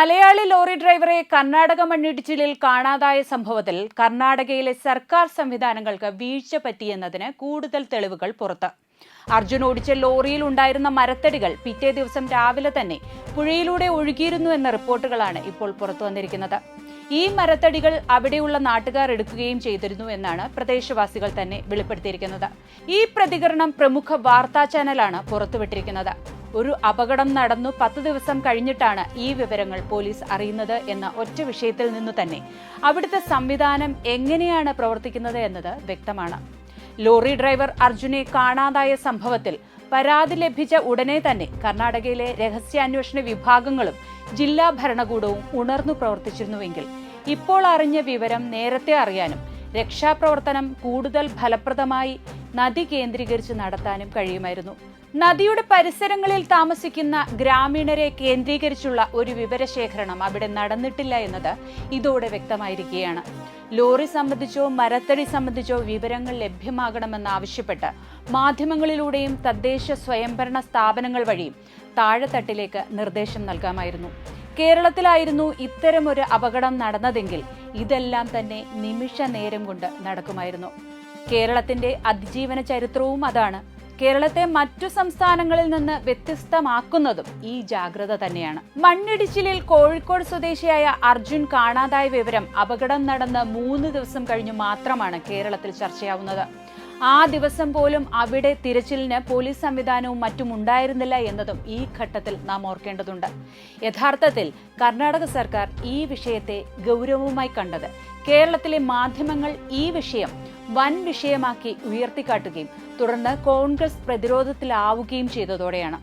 Malayali lorry ഡ്രൈവറെ കർണാടക മണ്ണിടിച്ചിലിൽ കാണാതായ സംഭവത്തിൽ കർണാടകയിലെ സർക്കാർ സംവിധാനങ്ങൾക്ക് വീഴ്ച പറ്റിയെന്നതിന് കൂടുതൽ തെളിവുകൾ പുറത്ത്. അർജുൻ ഓടിച്ച ലോറിയിൽ ഉണ്ടായിരുന്ന മരത്തടികൾ പിറ്റേ ദിവസം രാവിലെ തന്നെ പുഴയിലൂടെ ഒഴുകിയിരുന്നു എന്ന റിപ്പോർട്ടുകളാണ് ഇപ്പോൾ പുറത്തു വന്നിരിക്കുന്നത്. ഈ മരത്തടികൾ അവിടെയുള്ള നാട്ടുകാർ എടുക്കുകയും ചെയ്തിരുന്നു എന്നാണ് പ്രദേശവാസികൾ തന്നെ വെളിപ്പെടുത്തിയിരിക്കുന്നത്. ഈ പ്രതികരണം പ്രമുഖ വാർത്താ ചാനലാണ് പുറത്തുവിട്ടിരിക്കുന്നത്. ഒരു അപകടം നടന്നു പത്ത് ദിവസം കഴിഞ്ഞിട്ടാണ് ഈ വിവരങ്ങൾ പോലീസ് അറിയുന്നത് എന്ന ഒറ്റ വിഷയത്തിൽ നിന്നു തന്നെ. അവിടുത്തെ സംവിധാനം എങ്ങനെയാണ് പ്രവർത്തിക്കുന്നത് എന്നത് വ്യക്തമാണ്. ലോറി ഡ്രൈവർ അർജുനെ കാണാതായ സംഭവത്തിൽ പരാതി ലഭിച്ച ഉടനെ തന്നെ കർണാടകയിലെ രഹസ്യാന്വേഷണ വിഭാഗങ്ങളും ജില്ലാ ഭരണകൂടവും ഉണർന്നു പ്രവർത്തിച്ചിരുന്നുവെങ്കിൽ ഇപ്പോൾ അറിഞ്ഞ വിവരം നേരത്തെ അറിയാനും രക്ഷാപ്രവർത്തനം കൂടുതൽ ഫലപ്രദമായി നദി കേന്ദ്രീകരിച്ച് നടത്താനും കഴിയുമായിരുന്നു. നദിയുടെ പരിസരങ്ങളിൽ താമസിക്കുന്ന ഗ്രാമീണരെ കേന്ദ്രീകരിച്ചുള്ള ഒരു വിവരശേഖരണം അവിടെ നടന്നിട്ടില്ല എന്നത് ഇതോടെ വ്യക്തമായിരിക്കുകയാണ്. ലോറി സംബന്ധിച്ചോ മരത്തടി സംബന്ധിച്ചോ വിവരങ്ങൾ ലഭ്യമാകണമെന്നാവശ്യപ്പെട്ട് മാധ്യമങ്ങളിലൂടെയും തദ്ദേശ സ്വയംഭരണ സ്ഥാപനങ്ങൾ വഴിയും താഴെത്തട്ടിലേക്ക് നിർദ്ദേശം നൽകാമായിരുന്നു. കേരളത്തിലായിരുന്നു ഇത്തരമൊരു അപകടം നടന്നതെങ്കിൽ ഇതെല്ലാം തന്നെ നിമിഷ നേരം കൊണ്ട് നടക്കുമായിരുന്നു. കേരളത്തിന്റെ അതിജീവന ചരിത്രവും അതാണ്. കേരളത്തെ മറ്റു സംസ്ഥാനങ്ങളിൽ നിന്ന് വ്യത്യസ്തമാക്കുന്നതും ഈ ജാഗ്രത തന്നെയാണ്. മണ്ണിടിച്ചിലിൽ കോഴിക്കോട് സ്വദേശിയായ അർജുൻ കാണാതായ വിവരം അപകടം നടന്ന് മൂന്ന് ദിവസം കഴിഞ്ഞു മാത്രമാണ് കേരളത്തിൽ ചർച്ചയാവുന്നത്. ആ ദിവസം പോലും അവിടെ തിരച്ചിലിന് പോലീസ് സംവിധാനവും മറ്റും ഉണ്ടായിരുന്നില്ല എന്നതും ഈ ഘട്ടത്തിൽ നാം ഓർക്കേണ്ടതുണ്ട്. യഥാർത്ഥത്തിൽ കർണാടക സർക്കാർ ഈ വിഷയത്തെ ഗൗരവമായി കണ്ടത്. കേരളത്തിലെ മാധ്യമങ്ങൾ ഈ വിഷയം വൻ വിഷയമാക്കി ഉയർത്തിക്കാട്ടുകയും തുടർന്ന് കോൺഗ്രസ് പ്രതിരോധത്തിലാവുകയും ചെയ്തതോടെയാണ്.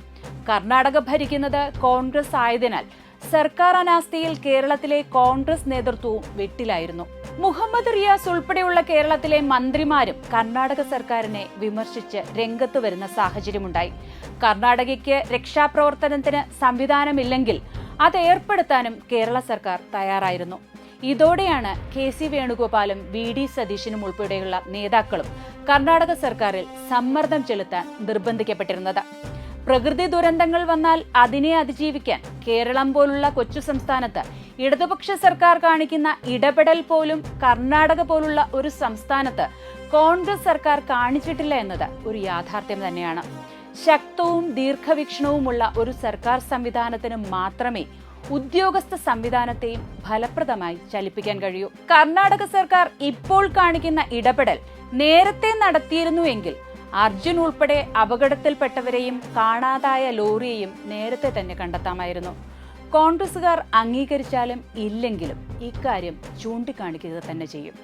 കർണാടക ഭരിക്കുന്നത് കോൺഗ്രസ് ആയതിനാൽ സർക്കാർ അനാസ്ഥയിൽ കേരളത്തിലെ കോൺഗ്രസ് നേതൃത്വവും വെട്ടിലായിരുന്നു. മുഹമ്മദ് റിയാസ് ഉൾപ്പെടെയുള്ള കേരളത്തിലെ മന്ത്രിമാരും കർണാടക സർക്കാരിനെ വിമർശിച്ച് രംഗത്ത് വരുന്ന സാഹചര്യമുണ്ടായി. കർണാടകയ്ക്ക് രക്ഷാപ്രവർത്തനത്തിന് സംവിധാനമില്ലെങ്കിൽ അത് ഏർപ്പെടുത്താനും കേരള സർക്കാർ തയ്യാറായിരുന്നു. ഇതോടെയാണ് കെ സി വേണുഗോപാലും വി ഡി സതീശനും ഉൾപ്പെടെയുള്ള നേതാക്കളും കർണാടക സർക്കാരിൽ സമ്മർദ്ദം ചെലുത്താൻ നിർബന്ധിക്കപ്പെട്ടിരുന്നത്. പ്രകൃതി ദുരന്തങ്ങൾ വന്നാൽ അതിനെ അതിജീവിക്കാൻ കേരളം പോലുള്ള കൊച്ചു സംസ്ഥാനത്ത് ഇടതുപക്ഷ സർക്കാർ കാണിക്കുന്ന ഇടപെടൽ പോലും കർണാടക പോലുള്ള ഒരു സംസ്ഥാനത്ത് കോൺഗ്രസ് സർക്കാർ കാണിച്ചിട്ടില്ല എന്നത് ഒരു യാഥാർത്ഥ്യം തന്നെയാണ്. ശക്തവും ദീർഘവീക്ഷണവുമുള്ള ഒരു സർക്കാർ സംവിധാനത്തിന് മാത്രമേ ഉദ്യോഗസ്ഥ സംവിധാനത്തെയും ഫലപ്രദമായി ചലിപ്പിക്കാൻ കഴിയൂ. കർണാടക സർക്കാർ ഇപ്പോൾ കാണിക്കുന്ന ഇടപെടൽ നേരത്തെ നടത്തിയിരുന്നുവെങ്കിൽ അർജുൻ ഉൾപ്പെടെ അപകടത്തിൽപ്പെട്ടവരെയും കാണാതായ ലോറിയെയും നേരത്തെ തന്നെ കണ്ടെത്താമായിരുന്നു. കോൺഗ്രസുകാർ അംഗീകരിച്ചാലും ഇല്ലെങ്കിലും ഇക്കാര്യം ചൂണ്ടിക്കാണിക്കുക തന്നെ ചെയ്യും.